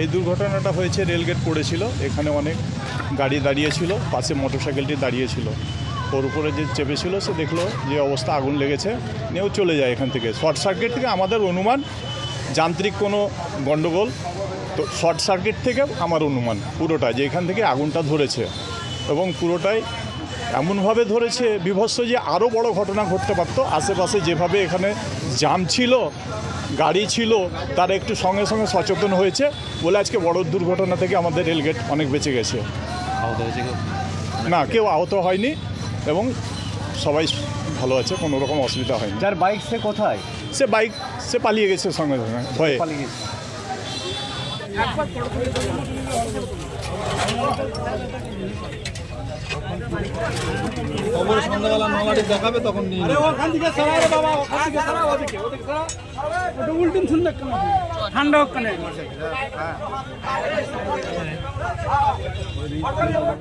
এই দুর্ঘটনাটা হয়েছে, রেলগেট পড়েছিল, এখানে অনেক গাড়ি দাঁড়িয়েছিল, পাশে মোটরসাইকেলটি দাঁড়িয়েছিল। ওর উপরে যে চেপেছিল, সে দেখল যে অবস্থা আগুন লেগেছে, নিয়েও চলে যায় এখান থেকে। শর্ট সার্কিট থেকে আমাদের অনুমান, যান্ত্রিক কোনো গণ্ডগোল, তো শর্ট সার্কিট থেকে আমার অনুমান পুরোটা যে এখান থেকে আগুনটা ধরেছে। এবং পুরোটাই এমনভাবে ধরেছে বিভৎস যে আরও বড় ঘটনা ঘটতে পারতো। আশেপাশে যেভাবে এখানে জাম ছিল গাড়ি ছিল তারা একটু সঙ্গে সঙ্গে সচেতন হয়েছে বলে আজকে বড় দুর্ঘটনা থেকে আমাদের রেলগেট অনেক বেঁচে গেছে। না কেউ আহত হয়নি এবং সবাই ভালো আছে কোনো রকম অসুবিধা হয়নি। যার বাইক সে কোথায়? সে বাইক সে পালিয়ে গেছে সঙ্গে সঙ্গে ভয়ে। পালিয়ে গেছে। খবর সন্ধ্যাবেলা নলাটি দেখাবে তখন নিয়ে আরে ওখান থেকে সরা রে বাবা ওখান থেকে সরা ওদিকে ওদিকে সরা ওটা উল্টিন শুনলে কেন ঠান্ডা হোক কেন।